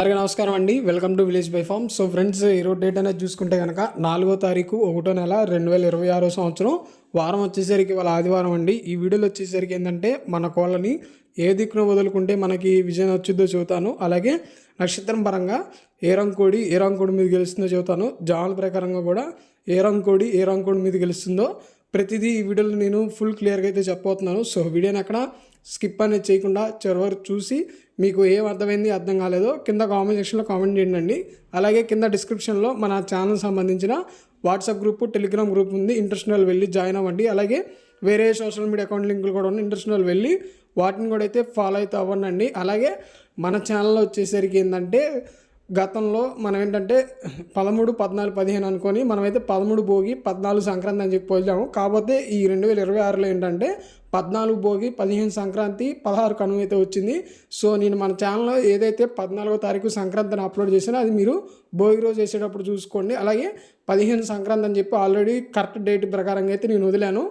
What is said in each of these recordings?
అందరికీ నమస్కారం అండి. Welcome to village by farm so friends ఈరోజు డేట్ అనేది చూసుకుంటే కనుక నాలుగో తారీఖు ఒకటో నెల రెండు వేల ఇరవై ఆరో సంవత్సరం. వారం వచ్చేసరికి వాళ్ళ ఆదివారం అండి. ఈ వీడియోలో వచ్చేసరికి ఏంటంటే మన కోళ్ళని ఏ దిక్కున వదులుకుంటే మనకి విజయం వచ్చిందో చెబుతాను. అలాగే నక్షత్రం పరంగా ఏ రంకోడి ఏ రంకోడి మీద గెలుస్తుందో చెబుతాను. జాముల ప్రకారంగా కూడా ఏ రంకోడి ఏ రంకోడి మీద గెలుస్తుందో ప్రతిదీ ఈ వీడియోలో నేను ఫుల్ క్లియర్గా అయితే చెప్పబోతున్నాను. సో వీడియోని అక్కడ స్కిప్ అనేది చేయకుండా చివరి చూసి మీకు ఏం అర్థమైంది అర్థం కాలేదో కింద కామెంట్ సెక్షన్లో కామెంట్ చేయండి. అలాగే కింద డిస్క్రిప్షన్లో మన ఛానల్ సంబంధించిన వాట్సాప్ గ్రూప్ టెలిగ్రామ్ గ్రూప్ ఉంది. ఇంట్రెస్ట్ వెళ్ళి జాయిన్ అవ్వండి. అలాగే వేరే సోషల్ మీడియా అకౌంట్ లింకులు కూడా ఉన్నాయి. ఇంట్రెస్ట్ వెళ్ళి వాటిని కూడా అయితే ఫాలో అయితే అవ్వండి. అలాగే మన ఛానల్లో వచ్చేసరికి ఏంటంటే గతంలో మనం ఏంటంటే పదమూడు పద్నాలుగు పదిహేను అనుకొని మనమైతే పదమూడు భోగి పద్నాలుగు సంక్రాంతి అని చెప్పి పోల్చాము. కాకపోతే ఈ రెండు వేల ఇరవై ఆరులో ఏంటంటే పద్నాలుగు భోగి పదిహేను సంక్రాంతి పదహారు కనుమ అయితే వచ్చింది. సో నేను మన ఛానల్లో ఏదైతే పద్నాలుగో తారీఖు సంక్రాంతిని అప్లోడ్ చేసినా అది మీరు భోగి రోజు చేసేటప్పుడు చూసుకోండి. అలాగే పదిహేను సంక్రాంతి అని చెప్పి ఆల్రెడీ కరెక్ట్ డేట్ ప్రకారంగా అయితే నేను వదిలాను.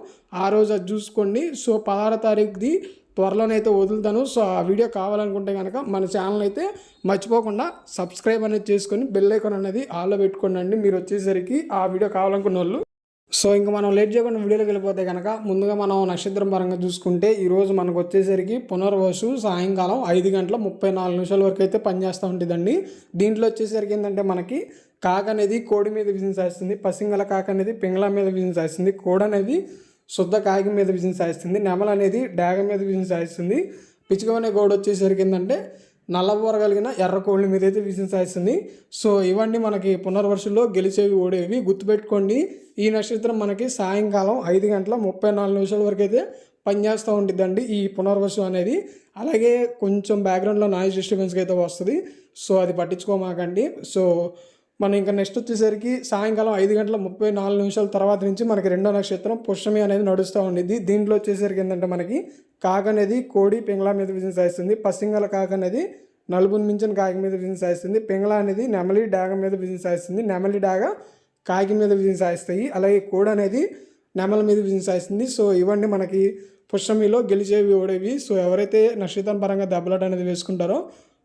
ఆ రోజు అది చూసుకోండి. సో పదహారో తారీఖుది త్వరలోనైతే వదులుతాను. సో ఆ వీడియో కావాలనుకుంటే కనుక మన ఛానల్ అయితే మర్చిపోకుండా సబ్స్క్రైబ్ అనేది చేసుకొని బెల్ ఐకాన్ అనేది ఆల్లో పెట్టుకోండి మీరు వచ్చేసరికి ఆ వీడియో కావాలనుకున్న వాళ్ళు. సో ఇంకా మనం లేట్ చేయకుండా వీడియోలోకి వెళ్ళిపోతే కనుక ముందుగా మనం నక్షత్రం పరంగా చూసుకుంటే ఈరోజు మనకు వచ్చేసరికి పునర్వసు సాయంకాలం ఐదు గంటల ముప్పై నాలుగు నిమిషాల వరకు అయితే పనిచేస్తూ ఉంటుందండి. దీంట్లో వచ్చేసరికి ఏంటంటే మనకి కాక అనేది కోడి మీద విజయం సాధిస్తుంది పసింగల కాక అనేది పింగళ మీద విజయం సాధిస్తుంది కోడ అనేది శుద్ధ కాగి మీద విజయం సాధిస్తుంది నెమల అనేది డాగ మీద విజయం సాధిస్తుంది పిచ్చుకమనే గోడ వచ్చేసరికి ఏంటంటే నల్లబోర కలిగిన ఎర్ర కోళ్ళ మీద అయితే విజయం సాధిస్తుంది సో ఇవన్నీ మనకి పునర్వర్షంలో గెలిచేవి ఓడేవి. గుర్తుపెట్టుకోండి ఈ నక్షత్రం మనకి సాయంకాలం ఐదు గంటల ముప్పై నాలుగు నిమిషాల వరకు అయితే పనిచేస్తూ ఉంటుందండి ఈ పునర్వర్షం అనేది. అలాగే కొంచెం బ్యాక్గ్రౌండ్లో నాయిస్ డిస్టర్బెన్స్కి అయితే వస్తుంది. సో అది పట్టించుకోమాకండి. సో మనం ఇంకా నెక్స్ట్ వచ్చేసరికి సాయంకాలం ఐదు గంటల ముప్పై నాలుగు నిమిషాల తర్వాత నుంచి మనకి రెండో నక్షత్రం పుష్యమి అనేది నడుస్తూ ఉండేది దీంట్లో వచ్చేసరికి ఏంటంటే మనకి కాక అనేది కోడి పింగళ మీద విజయం సాధిస్తుంది. పసింగల కాక అనేది నలుగురు మించిన కాకి మీద విజయం సాధిస్తుంది. పింగళ అనేది నెమలి డాగ మీద విజయం సాధిస్తుంది. నెమలి డాగ కాకి మీద విజయం సాధిస్తాయి. అలాగే కోడి అనేది నెమల మీద విజయం సాధిస్తుంది. సో ఇవన్నీ మనకి పుష్యమిలో గెలిచేవి ఓడేవి సో ఎవరైతే నక్షత్రం పరంగా దెబ్బలాట అనేది వేసుకుంటారో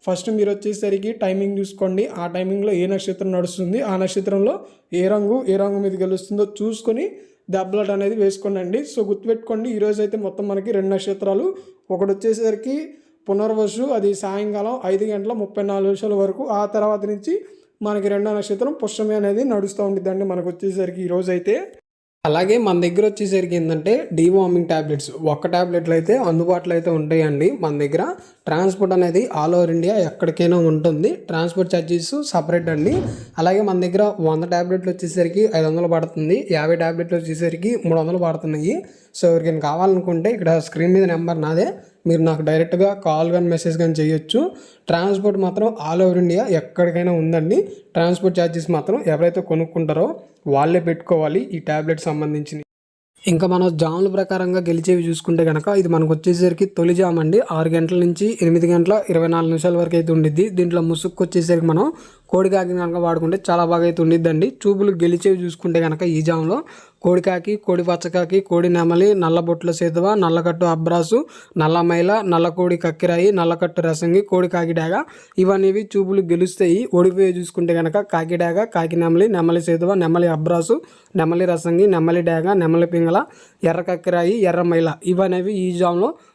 ఫస్ట్ మీరు వచ్చేసరికి టైమింగ్ చూసుకోండి. ఆ టైమింగ్లో ఏ నక్షత్రం నడుస్తుంది ఆ నక్షత్రంలో ఏ రంగు ఏ రంగు మీద గెలుస్తుందో చూసుకొని దెబ్బలాట అనేది వేసుకోండి సో గుర్తుపెట్టుకోండి ఈరోజు అయితే మొత్తం మనకి రెండు నక్షత్రాలు. ఒకటి వచ్చేసరికి పునర్వసు అది సాయంకాలం ఐదు గంటల ముప్పై నాలుగు నిమిషాల వరకు. ఆ తర్వాత నుంచి మనకి రెండో నక్షత్రం పుష్యమి అనేది నడుస్తూ ఉంటుందండి మనకు వచ్చేసరికి ఈరోజు అయితే అలాగే మన దగ్గర వచ్చేసరికి ఏంటంటే డీవార్మింగ్ ట్యాబ్లెట్స్ ఒక్క ట్యాబ్లెట్లు అయితే అందుబాటులో అయితే ఉంటాయండి మన దగ్గర. ట్రాన్స్పోర్ట్ అనేది ఆల్ ఓవర్ ఇండియా ఎక్కడికైనా ఉంటుంది. ట్రాన్స్పోర్ట్ ఛార్జెస్ సపరేట్ అండి. అలాగే మన దగ్గర వంద ట్యాబ్లెట్లు వచ్చేసరికి ఐదు వందలు పడుతుంది. యాభై ట్యాబ్లెట్లు వచ్చేసరికి మూడు వందలు పడుతున్నాయి. సో ఎవరికైనా కావాలనుకుంటే ఇక్కడ స్క్రీన్ మీద నెంబర్ నాదే. మీరు నాకు డైరెక్ట్గా కాల్ కానీ మెసేజ్ కానీ చేయొచ్చు. ట్రాన్స్పోర్ట్ మాత్రం ఆల్ ఓవర్ ఇండియా ఎక్కడికైనా ఉందండి. ట్రాన్స్పోర్ట్ ఛార్జెస్ మాత్రం ఎవరైతే కొనుక్కుంటారో వాళ్ళే పెట్టుకోవాలి ఈ ట్యాబ్లెట్ సంబంధించి ఇంకా మనం జాముల ప్రకారంగా గెలిచేవి చూసుకుంటే కనుక ఇది మనకు వచ్చేసరికి తొలి జామ్ అండి. ఆరు గంటల నుంచి ఎనిమిది గంటల ఇరవై నాలుగు నిమిషాల వరకు అయితే ఉండిద్ది. దీంట్లో ముసుక్కు వచ్చేసరికి మనం కోడి కాకి కనుక వాడుకుంటే చాలా బాగా అయితే ఉండిద్దండి. చూపులు గెలిచేవి చూసుకుంటే కనుక ఈ జామ్లో కోడికాకి కోడి పచ్చకాకి కోడి నెమలి నల్లబొట్ల సేతువ నల్లకట్టు అబ్రాసు నల్లమైల నల్లకోడి నల్ల కోడి కక్కిరాయి నల్లకట్టు రసంగి కోడి కాకిడాగ ఇవన్నీ చూపులు గెలుస్తాయి. ఓడిపోయి చూసుకుంటే కనుక కాకిడాగ కాకి నెమలి నెమలి సేతువ నెమలి అబ్రాసు నెమలి రసంగి నెమలి డాగ నెమలి పింగళ ఎర్ర కక్కిరాయి ఎర్ర మైల. ఇవనేవి ఈ జామ్లో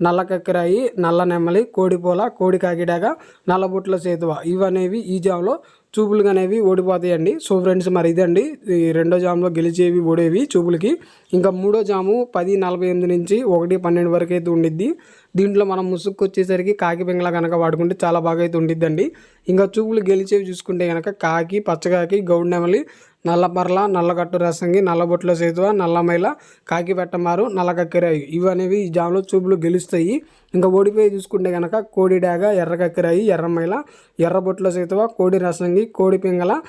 నల్ల కక్కిరాయి నల్ల నెమ్మలి కోడిపోల కోడి కాకిడాక నల్లబుట్ల సేతువ. ఇవనేవి ఈ జామ్లో చూపులు అనేవి ఓడిపోతాయండి. సో ఫ్రెండ్స్ మరి ఇదండి. ఈ రెండో జామ్లో గెలిచేవి ఓడేవి చూపులకి. ఇంకా మూడో జాము పది నలభై ఎనిమిది నుంచి ఒకటి పన్నెండు వరకు అయితే ఉండిద్ది. దీంట్లో మనం ముసుగు వచ్చేసరికి కాకి పింగళ కనుక వాడుకుంటే చాలా బాగా అయితే ఉండిద్దండి. ఇంకా చూపులు గెలిచేవి చూసుకుంటే కనుక కాకి పచ్చకాకి గౌడ్ నెమలి నల్లపర్ల నల్లగట్టు రసంగి నల్లబొట్ల సేతువ నల్లమైల కాకిపెట్టమారు నల్లకక్కిరాయి. ఇవి అనేవి ఈ జాములో చూపులు గెలుస్తాయి. ఇంకా ఓడిపోయి చూసుకుంటే కనుక కోడి డాగ ఎర్ర ఎర్రమైల ఎర్రబొట్ల సేతువ కోడి రసంగి కోడి పింగళ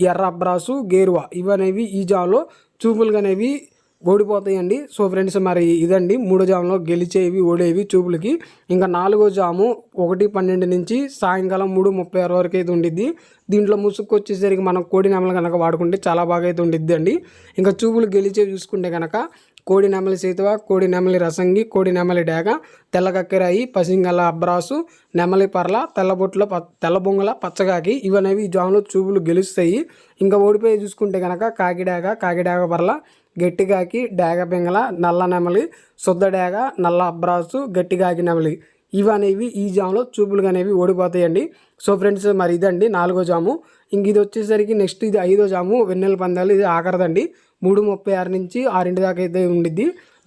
ఎర్ర అబ్రాసు గేరువా. ఇవనేవి ఈ జాములో చూపులు అనేవి ఓడిపోతాయండి. సో ఫ్రెండ్స్ మరి ఇదండి. మూడో జాములో గెలిచేవి ఓడేవి చూపులకి. ఇంకా నాలుగో జాము ఒకటి పన్నెండు నుంచి సాయంకాలం మూడు ముప్పై ఆరు వరకు అయితే ఉండిద్ది. దీంట్లో ముసుగు వచ్చేసరికి మనం కోడి నెమలు కనుక వాడుకుంటే చాలా బాగా అయితే ఉండిద్ది అండి. ఇంకా చూపులు గెలిచేవి చూసుకుంటే కనుక కోడి నెమలి సీతవ కోడి నెమలి రసంగి కోడి నెమలి డేగ తెల్ల కక్కెరాయి పసింగల అబ్రాసు నెమలి పర్ల తెల్లబొట్ల ప తెల్ల పచ్చగాకి ఇవనేవి ఈ జాములో చూపులు గెలుస్తాయి. ఇంకా ఓడిపోయి చూసుకుంటే కనుక కాకిడాగ కాకిడాగ పర్ల గట్టిగాకి డేగ పింగళ నల్ల నెమలి శుద్ధ డేగ నల్ల అబ్రాసు గట్టిగాకి నెమలి. ఇవి అనేవి ఈ జాములో చూపులు అనేవి ఓడిపోతాయండి. సో ఫ్రెండ్స్ మరి ఇదండి నాలుగో జాము. ఇంక ఇది వచ్చేసరికి నెక్స్ట్ ఇది ఐదో జాము వెన్నెల పందాలు ఇది ఆఖరదండి. మూడు ముప్పై ఆరు నుంచి ఆరింటి దాకా అయితే ఉండిద్ది.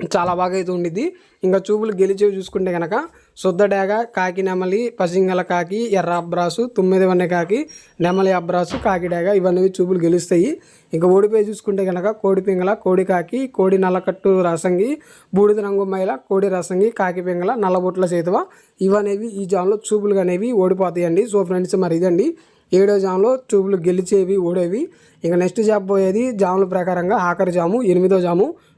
చాలా బాగా అయితే ఉండిద్ది. ఇంకా చూపులు గెలిచేవి చూసుకుంటే కనుక శుద్ధ డేగ కాకి నెమలి పసింగల కాకి ఎర్ర అబ్రాసు తొమ్మిది వన్నె కాకి నెమలి అబ్రాసు కాకి డేగ ఇవన్నీ చూపులు గెలుస్తాయి. ఇంకా ఓడిపోయి చూసుకుంటే కనుక కోడి పింగళ కోడి కాకి కోడి నల్లకట్టు రసంగి బూడిద రంగు మైల కోడి రసంగి కాకి పింగళ నల్లబొట్ల చేతువ ఇవనేవి ఈ జాన్లో చూపులు అనేవి ఓడిపోతాయండి. సో ఫ్రెండ్స్ మరి ఇదండి. ఏడో జాములో చూపులు గెలిచేవి ఓడేవి. ఇంకా నెక్స్ట్ జాబ్ పోయేది జాముల ప్రకారంగా ఆఖరి జాము ఎనిమిదో జాము.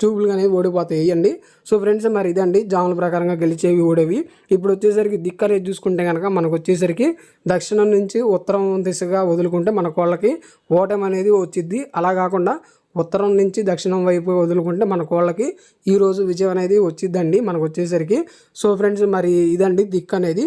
ట్యూబ్లు అనేవి ఓడిపోతాయి వేయండి సో ఫ్రెండ్స్ మరి ఇదండి. జాముల ప్రకారంగా గెలిచేవి ఓడేవి ఇప్పుడు వచ్చేసరికి దిక్కు అనేది చూసుకుంటే కనుక మనకు వచ్చేసరికి దక్షిణం నుంచి ఉత్తరం దిశగా వదులుకుంటే మన కోళ్ళకి ఓటం అనేది వచ్చిద్ది. అలా కాకుండా ఉత్తరం నుంచి దక్షిణం వైపు వదులుకుంటే మన కోళ్ళకి ఈరోజు విజయం అనేది వచ్చిద్దండి. మనకు వచ్చేసరికి సో ఫ్రెండ్స్ మరి ఇదండి దిక్కు అనేది.